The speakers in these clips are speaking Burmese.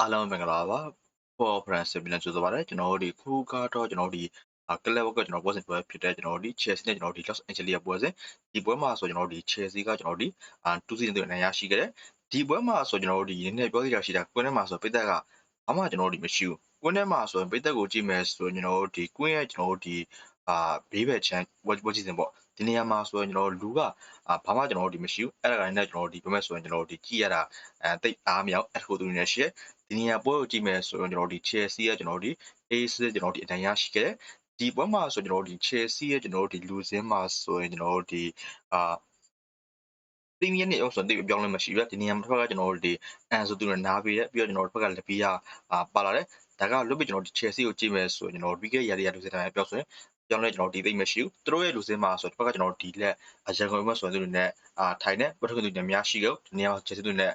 အားလုံးမင်္ဂလာပါပေါ်ဖရန်စစ်ပြန်ကြိုဆိုပါရစေကျွန်တော်တို့ဒီခုကတော့ကျွန်တော်တို့ဒီကလပ်ကကျွန်တော်ပွဲစဉ်ပွဲဖြစ်တဲ့ကျွန်တော်တို့ဒီ Chelsea နဲ့ကျွန်တော်တို့ဒီ Los Angeles ပွဲစဉ်ဒီပွဲမှာဆိုကျွန်တော်တို့ဒီ Chelsea ကကျွန်တော်တို့ဒီအာ2စီးနဲ့နိုင်ရရှိခဲ့တယ်ဒီပွဲမှာဆိုကျွန်တော်တို့ဒီနည်းနည်းပြောစီရရှိတာကွင်းထဲမှာဆိုပိတ်သက်ကဘာမှကျွန်တော်တို့ဒီမရှိဘူးကွင်းထဲမှာဆိုရင်ပိတ်သက်ကိုကြည့်မယ်ဆိုရင်ကျွန်တော်တို့ဒီကွင်းရဲ့ကျွန်တော်တို့ဒီအာဘေးဘက်ချမ်းဝက်ဝက်ကြည့်စင်ပေါ့ ဒီနေရာမှာဆိုရင်ကျွန်တော်တို့လူကအာဘာမှကျွန်တော်တို့ဒီမရှိဘူးအဲ့ဒါကနေကျွန်တော်တို့ဒီဘယ်မဲ့ဆိုရင်ကျွန်တော်တို့ဒီကြည့်ရတာအဲတိတ်အားမြောက်အဲ့ကိုသူနေရှိဒီနေရာပွဲကိုကြည့်မယ်ဆိုရင်ကျွန်တော်တို့ဒီ Chelsea ရဲ့ကျွန်တော်တို့ဒီ Ace ကျွန်တော်တို့ဒီအနိုင်ရရှိခဲ့တယ်ဒီပွဲမှာဆိုကျွန်တော်တို့ဒီ Chelsea ရဲ့ကျွန်တော်တို့ဒီလူစင်းမှာဆိုရင်ကျွန်တော်တို့ဒီအာပရီးမီးယားနဲ့အောင်ဆိုတဲ့ပြောင်းလဲမရှိဘူးဒီနေရာမှာတစ်ဖက်ကကျွန်တော်တို့ဒီအန်ဆိုသူနဲ့နားပေးတယ်ပြီးတော့ကျွန်တော်တို့တစ်ဖက်ကလက်ပီးယာအာပါလာတယ်ဒါကလွတ်ပြီးကျွန်တော်ဒီ Chelsea ကိုကြည့်မယ်ဆိုရင်ကျွန်တော်ပြီးခဲ့ရတဲ့ရာလူစင်းတိုင်းပြောဆိုရင် ပြောင်းလဲကျွန်တော်ဒီသိမ့်မရှိဘူးသူတို့ရဲ့လူစင်းမှာဆိုတော့တစ်ဖက်ကကျွန်တော်ဒီလက်အရန်ကုန်မှာဆိုရင်သူတွေနဲ့အာထိုင်နဲ့ပတ်ထက်ကသူတွေများရှိကောဒီနေရာမှာ Chelsea တွေနဲ့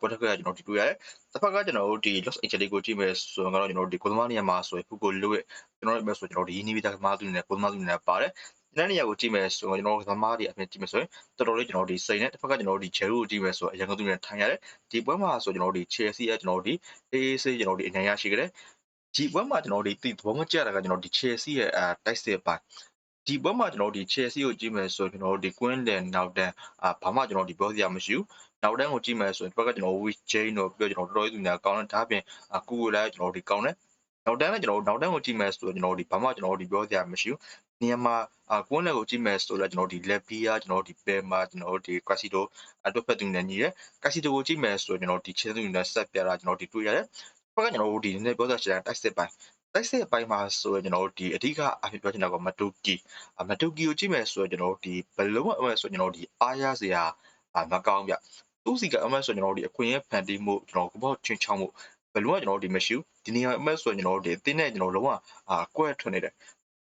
ပတ်ထက်ကကျွန်တော်ဒီတွေ့ရတယ်တစ်ဖက်ကကျွန်တော်တို့ဒီ Los Angeles ကိုကြည့်မယ်ဆိုတော့ကျွန်တော်တို့ဒီကိုသမားနေရာမှာဆိုရင်ဖူကိုလွတ်ကျွန်တော်တို့ပဲဆိုကျွန်တော်ဒီနီးပြီးသားကမားသူတွေနဲ့ကိုသမားသူတွေနဲ့ပါတယ်ဒီနေရာကိုကြည့်မယ်ဆိုတော့ကျွန်တော်တို့သမားတွေအပြင်ကြည့်မယ်ဆိုရင်တော်တော်လေးကျွန်တော်တို့ဒီစိန်နဲ့တစ်ဖက်ကကျွန်တော်တို့ဒီ Cherry ကိုကြည့်မယ်ဆိုတော့အရင်ကသူတွေနဲ့ထိုင်ရတယ်ဒီပွဲမှာဆိုကျွန်တော်တို့ဒီ Chelsea ရဲ့ကျွန်တော်တို့ဒီအေးအေးဆေးကျွန်တော်တို့ဒီအနိုင်ရရှိခဲ့တယ် ဒီပွဲမှာကျွန်တော်တို့ဒီသဘောမကျတာကကျွန်တော်ဒီ Chelsea ရဲ့အဲတိုက်စစ်ပိုင်းဒီပွဲမှာကျွန်တော်တို့ဒီ Chelsea ကိုကြည့်မယ်ဆိုရင်ကျွန်တော်တို့ဒီ Quinlan နောက်တန်းအာဘာမှကျွန်တော်ဒီပြောစရာမရှိဘူးနောက်တန်းကိုကြည့်မယ်ဆိုရင်ဒီဘက်ကကျွန်တော် Wich Jane တို့ပြီးတော့ကျွန်တော်တော်တော်လေးသူများကောင်းတယ်ဒါအပြင်ကူကိုလည်းကျွန်တော်တို့ဒီကောင်းတယ်နောက်တန်းလည်းကျွန်တော်တို့နောက်တန်းကိုကြည့်မယ်ဆိုရင်ကျွန်တော်တို့ဒီဘာမှကျွန်တော်တို့ဒီပြောစရာမရှိဘူးနေရာမှာအကွန်းလက်ကိုကြည့်မယ်ဆိုတော့ကျွန်တော်ဒီ left beer ကျွန်တော်ဒီ pair မှာကျွန်တော်ဒီ casito အတွက်ဖက်သူနဲ့ညီတယ် casito ကိုကြည့်မယ်ဆိုတော့ကျွန်တော်ဒီချင်းသူနဲ့ဆက်ပြတာကျွန်တော်ဒီတွေ့ရတယ် ဘက်ကကျွန်တော်တို့ဒီနည်းနည်းပြောစရာရှိတာတိုက်စစ်ပိုင်းတိုက်စစ်ပိုင်းမှာဆိုရင်ကျွန်တော်တို့ဒီအဓိကအဖြစ်ပြောချင်တာကမတူကီမတူကီကိုကြည့်မယ်ဆိုရင်ကျွန်တော်တို့ဒီဘလုံးအမဆိုကျွန်တော်ဒီအားရစရာမကောင်းဗျသူ့စီကအမဆိုကျွန်တော်တို့ဒီအခွင့်အဖန်တီးမှုကျွန်တော်ဘောချင်းချောင်းမှုဘလုံးကကျွန်တော်တို့ဒီမရှိဘူးဒီနေရာအမဆိုကျွန်တော်တို့ဒီအတင်းနဲ့ကျွန်တော်လုံးဝအာကွဲထွက်နေတယ်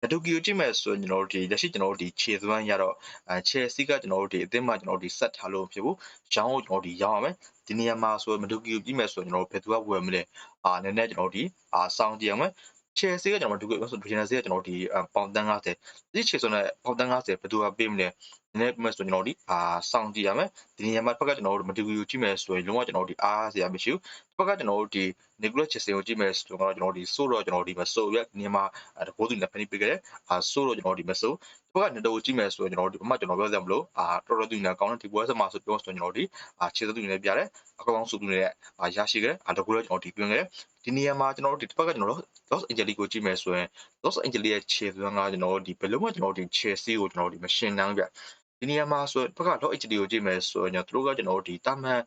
ဘဒူကီကိုကြည့်မယ်ဆိုရင်ကျွန်တော်တို့ဒီလက်ရှိ ကျွန်တော်တို့ဒီခြေစွမ်းရတော့အဲချယ်ဆီကကျွန်တော်တို့ဒီအသင်းမှာကျွန်တော်တို့ဒီဆက်ထားလို့ဖြစ်ဘူး ရောင်းကိုကျွန်တော်တို့ဒီရောင်းရမယ် ဒီနေရာမှာဆိုမဒူကီကိုကြည့်မယ်ဆိုရင်ကျွန်တော်တို့ဘယ်သူက ဝယ်မလဲအာနည်းနည်းကျွန်တော်တို့ဒီအာစောင်းကြည့်ရမယ် ချယ်ဆီကကျွန်တော်တို့ဒီဆိုဒူဂျင်နယ်ဆီကကျွန်တော်တို့ဒီပေါင်တန်း90ဒီ ခြေစွမ်းနဲ့ ပေါင်တန်း90ဘယ်သူက ပေးမလဲ နည်းနည်းပြမယ်ဆိုကျွန်တော်တို့ဒီအာစောင်းကြည့်ရမယ်ဒီနေရာမှာဘက်ကကျွန်တော်တို့မဒူကီကိုကြည့်မယ်ဆိုရင်လုံးဝကျွန်တော်တို့ဒီအားစရာမရှိဘူးဘက်ကကျွန်တော်တို့ဒီနီကိုလတ်ချစ်စင်ကိုကြည့်မယ်ဆိုတော့ကျွန်တော်တို့ဒီဆိုတော့ကျွန်တော်တို့ဒီမဆိုရက်နေမှာတကိုးသူနဲ့ဖန်တီးပေးခဲ့တယ်အာဆိုတော့ကျွန်တော်တို့ဒီမဆိုဘက်ကနေတော့ကြည့်မယ်ဆိုရင်ကျွန်တော်တို့အမှကျွန်တော်ပြောစရာမလိုအာတော်တော်သူနဲ့ကောင်းတဲ့ဒီပွဲစမှာဆိုပြောဆိုကျွန်တော်တို့ဒီအာခြေသူနဲ့ပြတယ်အကောင်စုသူနဲ့အာရရှိခဲ့အာတကူလည်းကျွန်တော်ဒီတွင်းခဲ့ဒီနေရာမှာကျွန်တော်တို့ဒီတစ်ဖက်ကကျွန်တော်တို့ Los Angeles ကိုကြည့်မယ်ဆိုရင် Los Angeles ရဲ့ခြေသွန်းကကျွန်တော်တို့ဒီဘယ်လိုမှကျွန်တော်တို့ဒီ Chelsea ကိုကျွန်တော်တို့ဒီမရှင်းနှောင်းပြ ဒီနေရာမှာဆိုဘက်က Los HD ကိုကြည့်မယ်ဆိုရင်တို့ကကျွန်တော်တို့ဒီတာမန်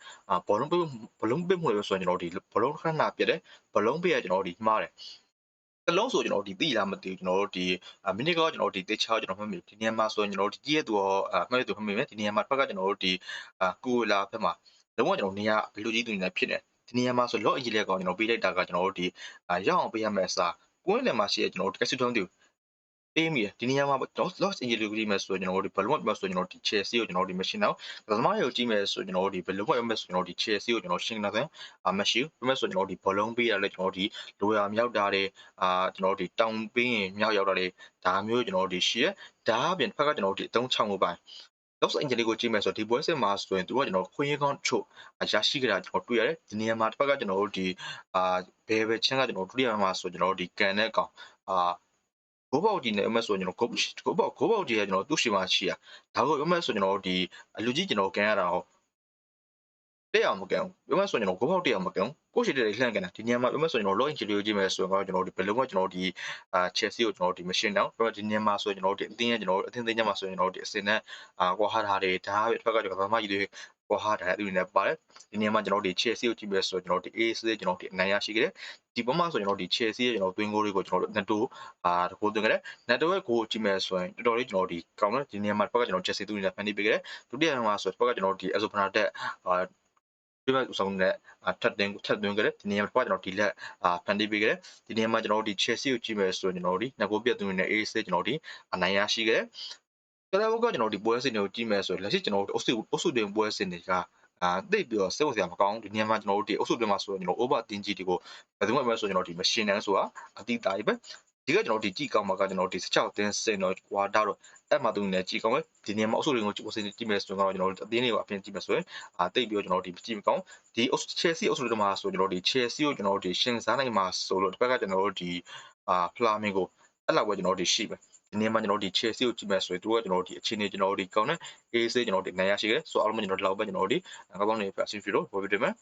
ဘောလုံးပေးဘောလုံးပေးမှုတွေဆိုရင်ကျွန်တော်တို့ဒီဘောလုံးခဏပြတယ်ဘောလုံးပေးရကျွန်တော်တို့ဒီမှားတယ်တလုံးဆိုကျွန်တော်ဒီသိလားမသိဘူးကျွန်တော်တို့ဒီမိနစ်ကောကျွန်တော်ဒီတေချာကျွန်တော်မှတ်မိဒီနေရာမှာဆိုရင်ကျွန်တော်တို့ဒီကြည့်ရသူရောအမှတ်ရသူမှတ်မိမယ်ဒီနေရာမှာဘက်ကကျွန်တော်တို့ဒီကိုလာဘက်မှာလုံးဝကျွန်တော်နေရာဘလူကြီးသူနေဖြစ်နေဒီနေရာမှာဆိုလော့အင်ဂျီလေးကောင်ကျွန်တော်ပေးလိုက်တာကကျွန်တော်တို့ဒီရောက်အောင်ပေးရမယ်အစားကွင်းလယ်မှာရှိရကျွန်တော်တို့ကက်စီတုံးတူ ပေးမိတယ်ဒီနေရာမှာကျွန်တော် Los Angeles ကိုကြည့်မယ်ဆိုရင်ကျွန်တော်တို့ဘယ်လိုမှပြောဆိုကျွန်တော်ဒီ Chelsea ကိုကျွန်တော်ဒီ machine တော့သမားတွေကိုကြည့်မယ်ဆိုကျွန်တော်ဒီဘယ်လိုမှပြောမယ်ဆိုကျွန်တော်ဒီ Chelsea ကိုကျွန်တော်ရှင်းနေတာအမရှိဘူးပြောမယ်ဆိုကျွန်တော်ဒီဘောလုံးပေးရလဲကျွန်တော်ဒီလိုရာမြောက်တာတွေအာကျွန်တော်ဒီတောင်ပေးရင်မြောက်ရောက်တာတွေဒါမျိုးကျွန်တော်ဒီရှိရဒါအပြင်တစ်ဖက်ကကျွန်တော်ဒီအတုံးချောင်းမှုပိုင်း Los Angeles ကိုကြည့်မယ်ဆိုတော့ဒီပွဲစစ်မှာဆိုရင်သူကကျွန်တော်ခွင့်ရကောင်းချို့ရရှိကြတာကျွန်တော်တွေ့ရတယ်ဒီနေရာမှာတစ်ဖက်ကကျွန်တော်တို့ဒီအာဘယ်ပဲချင်းကကျွန်တော်ဒုတိယမှာဆိုကျွန်တော်တို့ဒီကန်တဲ့ကောင်အာ ဂိုးပေါက်ကြီးနဲ့အမဆိုကျွန်တော်ဂိုးဂိုးပေါက်ဂိုးပေါက်ကြီးကကျွန်တော်သူ့ရှိမှရှိရဒါကိုအမဆိုကျွန်တော်ဒီအလူကြီးကျွန်တော်ကန်ရတာဟောတဲ့အောင်မကန်ဘူးပြောမှဆိုကျွန်တော်ဂိုးပေါက်တဲ့အောင်မကန် ကိုရှိတဲ့လှန့်ကန်တာဒီနေရာမှာပြောမှဆိုကျွန်တော် log in ကြည့်လို့ကြည့်မယ်ဆိုရင်ကျွန်တော်ဒီဘယ်လုံးကကျွန်တော်ဒီအာ Chelsea ကိုကျွန်တော်ဒီ machine down ပြောဒီနေရာမှာဆိုကျွန်တော်ဒီအသင်းရဲ့ကျွန်တော်အသင်းသိမ်းညမှာဆိုရင်ကျွန်တော်ဒီအစင်နဲ့အာကွာဟာတာတွေဒါပဲတစ်ဖက်ကကျွန်တော်ဘာမှကြီးတွေကွာဟာတာအဲ့ဒီနဲ့ပါတယ်ဒီနေရာမှာကျွန်တော်ဒီ Chelsea ကိုကြည့်မယ်ဆိုတော့ကျွန်တော်ဒီ AS ကျွန်တော်ဒီအနိုင်ရရှိခဲ့တယ်ဒီပုံမှာဆိုကျွန်တော်ဒီ Chelsea ရဲ့ကျွန်တော် twin goal တွေကိုကျွန်တော်တို့ netto အာတကိုသွင်းခဲ့တယ် netto ရဲ့ goal ကြည့်မယ်ဆိုရင်တော်တော်လေးကျွန်တော်ဒီကောင်းတယ်ဒီနေရာမှာတစ်ဖက်ကကျွန်တော် Chelsea သူ့အနေနဲ့ဖန်တီးပေးခဲ့တယ်ဒုတိယမှာဆိုတစ်ဖက်ကကျွန်တော်ဒီ Azopana တက်အာ ပြပဦးဆောင်နဲ့ထပ်တင်ထပ်သွင်းခဲ့တယ်ဒီနေရာမှာကျွန်တော်ဒီလက်အာဖန်တီးပေးခဲ့တယ်ဒီနေရာမှာကျွန်တော်ဒီ Chelsea ကိုကြည့်မယ်ဆိုရင်ကျွန်တော်ဒီငကိုပြတ်သွင်းနေတဲ့ AS ကျွန်တော်ဒီအနိုင်ရရှိခဲ့တယ်ကလပ်ကကျွန်တော်ဒီပွဲစဉ်တွေကိုကြည့်မယ်ဆိုရင်လက်ရှိကျွန်တော်တို့အုပ်စုအုပ်စုတင်ပွဲစဉ်တွေကအာသိပြီးတော့စိတ်ဝင်စားမကောင်းဒီနေရာမှာကျွန်တော်တို့ဒီအုပ်စုတွင်းမှာဆိုရင်ကျွန်တော် over တင်ကြီးတွေကိုဘယ်သူမှမဆိုကျွန်တော်ဒီ machine တန်းဆိုတာအတိအတာကြီးပဲ ဒီကကျွန်တော်ဒီကြည့်ကောင်းမှာကကျွန်တော်ဒီ16တင်းစင်တော့ကွာဒါတော့အဲ့မှာသူနေကြည့်ကောင်းပဲဒီနေရာမှာအုပ်စုတွေကိုကြည့်စင်ကြည့်မယ်ဆိုတော့ကျွန်တော်အသင်းတွေကိုအပြင်ကြည့်မယ်ဆိုရင်အာတိတ်ပြီးတော့ကျွန်တော်ဒီကြည့်မကောင်းဒီ Chelsea အုပ်စုတွေမှာဆိုကျွန်တော်ဒီ Chelsea ကိုကျွန်တော်ဒီရှင်စားနိုင်မှာဆိုလို့တစ်ဖက်ကကျွန်တော်ဒီအာ Flamingo အဲ့လောက်ပဲကျွန်တော်ဒီရှိပဲဒီနေ့မှာကျွန်တော်ဒီ Chelsea ကိုကြည့်မယ်ဆိုရင်သူကကျွန်တော်ဒီအခြေအနေကျွန်တော်ဒီကောင်းတဲ့ AC ကျွန်တော်ဒီနိုင်ရရှိခဲ့ဆိုအားလုံးကျွန်တော်ဒီလောက်ပဲကျွန်တော်ဒီကောင်းနေဖက်အဆင်ပြေလို့ပေါ်ပြတယ်မယ်